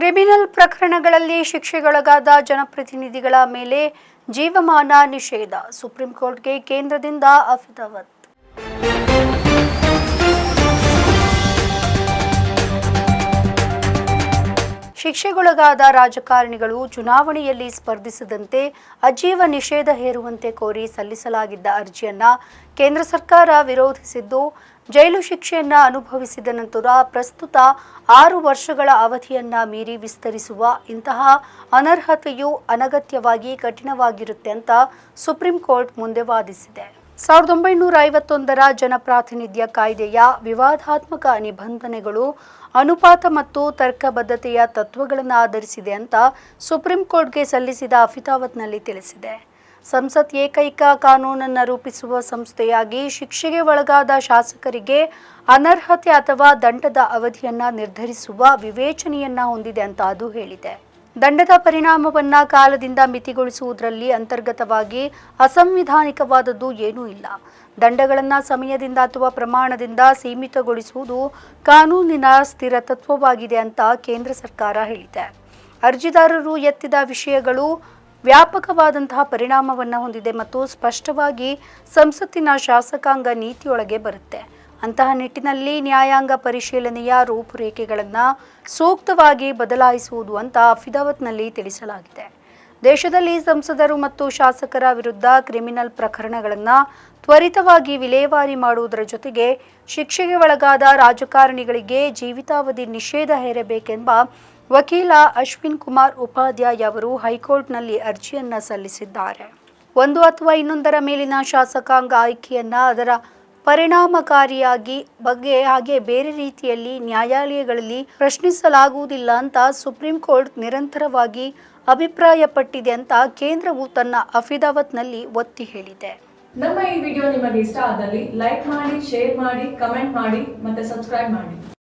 Criminal ಪ್ರಕರಣಗಳಲ್ಲಿ ಶಿಕ್ಷೆಗೊಳಗಾದ ಜನಪ್ರತಿನಿಧಿಗಳ ಮೇಲೆ ಜೀವಮಾನ ನಿಷೇಧ. ಸುಪ್ರೀಂ ಕೋರ್ಟ್ಗೆ ಕೇಂದ್ರದಿಂದ ಅಫಿದಾವತ್ ಶಿಕ್ಷೆಗೊಳಗಾದ ರಾಜಕಾರಣಿಗಳು ಚುನಾವಣೆಯಲ್ಲಿ ಸ್ಪರ್ಧಿಸದಂತೆ ಅಜೀವ ನಿಷೇಧ ಹೇರುವಂತೆ ಕೋರಿ ಸಲ್ಲಿಸಲಾಗಿದ್ದ ಅರ್ಜಿಯನ್ನ ಕೇಂದ್ರ ಸರ್ಕಾರ ವಿರೋಧಿಸಿದ್ದು, ಜೈಲು ಶಿಕ್ಷೆಯನ್ನ ಅನುಭವಿಸಿದ ನಂತರ ಪ್ರಸ್ತುತ ಆರು ವರ್ಷಗಳ ಅವಧಿಯನ್ನ ಮೀರಿ ವಿಸ್ತರಿಸುವ ಇಂತಹ ಅನರ್ಹತೆಯು ಅನಗತ್ಯವಾಗಿ ಕಠಿಣವಾಗಿರುತ್ತೆ ಅಂತ ಸುಪ್ರೀಂ ಕೋರ್ಟ್ ಮುಂದೆ ವಾದಿಸಿದೆ. ಸಾವಿರದ ಒಂಬೈನೂರ ಐವತ್ತೊಂದರ ಜನಪ್ರಾತಿನಿಧ್ಯ ಕಾಯ್ದೆಯ ವಿವಾದಾತ್ಮಕ ನಿಬಂಧನೆಗಳು ಅನುಪಾತ ಮತ್ತು ತರ್ಕಬದ್ಧತೆಯ ತತ್ವಗಳನ್ನು ಆಧರಿಸಿದೆ ಅಂತ ಸುಪ್ರೀಂ ಕೋರ್ಟ್ಗೆ ಸಲ್ಲಿಸಿದ ಅಫಿತಾವತ್ನಲ್ಲಿ ತಿಳಿಸಿದೆ. ಸಂಸತ್ ಏಕೈಕ ಕಾನೂನನ್ನು ರೂಪಿಸುವ ಸಂಸ್ಥೆಯಾಗಿ ಶಿಕ್ಷೆಗೆ ಒಳಗಾದ ಶಾಸಕರಿಗೆ ಅನರ್ಹತೆ ಅಥವಾ ದಂಡದ ಅವಧಿಯನ್ನು ನಿರ್ಧರಿಸುವ ವಿವೇಚನೆಯನ್ನ ಹೊಂದಿದೆ ಅಂತ ಅದು ಹೇಳಿದೆ. ದಂಡದ ಪರಿಣಾಮವನ್ನ ಕಾಲದಿಂದ ಮಿತಿಗೊಳಿಸುವುದರಲ್ಲಿ ಅಂತರ್ಗತವಾಗಿ ಅಸಂವಿಧಾನಿಕವಾದದ್ದು ಏನೂ ಇಲ್ಲ. ದಂಡಗಳನ್ನು ಸಮಯದಿಂದ ಅಥವಾ ಪ್ರಮಾಣದಿಂದ ಸೀಮಿತಗೊಳಿಸುವುದು ಕಾನೂನಿನ ಸ್ಥಿರ ತತ್ವವಾಗಿದೆ ಅಂತ ಕೇಂದ್ರ ಸರ್ಕಾರ ಹೇಳಿದೆ. ಅರ್ಜಿದಾರರು ಎತ್ತಿದ ವಿಷಯಗಳು ವ್ಯಾಪಕವಾದಂತಹ ಪರಿಣಾಮವನ್ನು ಹೊಂದಿದೆ ಮತ್ತು ಸ್ಪಷ್ಟವಾಗಿ ಸಂಸತ್ತಿನ ಶಾಸಕಾಂಗ ನೀತಿಯೊಳಗೆ ಬರುತ್ತೆ. ಅಂತಹ ನಿಟ್ಟಿನಲ್ಲಿ ನ್ಯಾಯಾಂಗ ಪರಿಶೀಲನೆಯ ರೂಪುರೇಖೆಗಳನ್ನು ಸೂಕ್ತವಾಗಿ ಬದಲಾಯಿಸುವುದು ಅಂತ ಅಫಿದಾವತ್ನಲ್ಲಿ ತಿಳಿಸಲಾಗಿದೆ. ದೇಶದಲ್ಲಿ ಸಂಸದರು ಮತ್ತು ಶಾಸಕರ ವಿರುದ್ಧ ಕ್ರಿಮಿನಲ್ ಪ್ರಕರಣಗಳನ್ನು ತ್ವರಿತವಾಗಿ ವಿಲೇವಾರಿ ಮಾಡುವುದರ ಜೊತೆಗೆ ಶಿಕ್ಷೆಗೆ ಒಳಗಾದ ರಾಜಕಾರಣಿಗಳಿಗೆ ಜೀವಿತಾವಧಿ ನಿಷೇಧ ಹೇರಬೇಕೆಂಬ ವಕೀಲ ಅಶ್ವಿನ್ ಕುಮಾರ್ ಉಪಾಧ್ಯಾಯ ಅವರು ಹೈಕೋರ್ಟ್ನಲ್ಲಿ ಅರ್ಜಿಯನ್ನು ಸಲ್ಲಿಸಿದ್ದಾರೆ. ಒಂದು ಅಥವಾ ಇನ್ನೊಂದರ ಮೇಲಿನ ಶಾಸಕಾಂಗ ಆಯ್ಕೆಯನ್ನು ಅದರ ಪರಿಣಾಮಕಾರಿಯಾಗಿ ಬಗ್ಗೆ ಹಾಗೆ ಬೇರೆ ರೀತಿಯಲ್ಲಿ ನ್ಯಾಯಾಲಯಗಳಲ್ಲಿ ಪ್ರಶ್ನಿಸಲಾಗುವುದಿಲ್ಲ ಅಂತ ಸುಪ್ರೀಂ ಕೋರ್ಟ್ ನಿರಂತರವಾಗಿ ಅಭಿಪ್ರಾಯಪಟ್ಟಿದೆ ಅಂತ ಕೇಂದ್ರವು ತನ್ನ ಅಫಿದಾವತ್ನಲ್ಲಿ ಒತ್ತಿ ಹೇಳಿದೆ. ನಮ್ಮ ಈ ವಿಡಿಯೋ ನಿಮಗೆ ಇಷ್ಟ ಆದಲ್ಲಿ ಲೈಕ್ ಮಾಡಿ, ಶೇರ್ ಮಾಡಿ, ಕಮೆಂಟ್ ಮಾಡಿ ಮತ್ತೆ ಸಬ್ಸ್ಕ್ರೈಬ್ ಮಾಡಿ.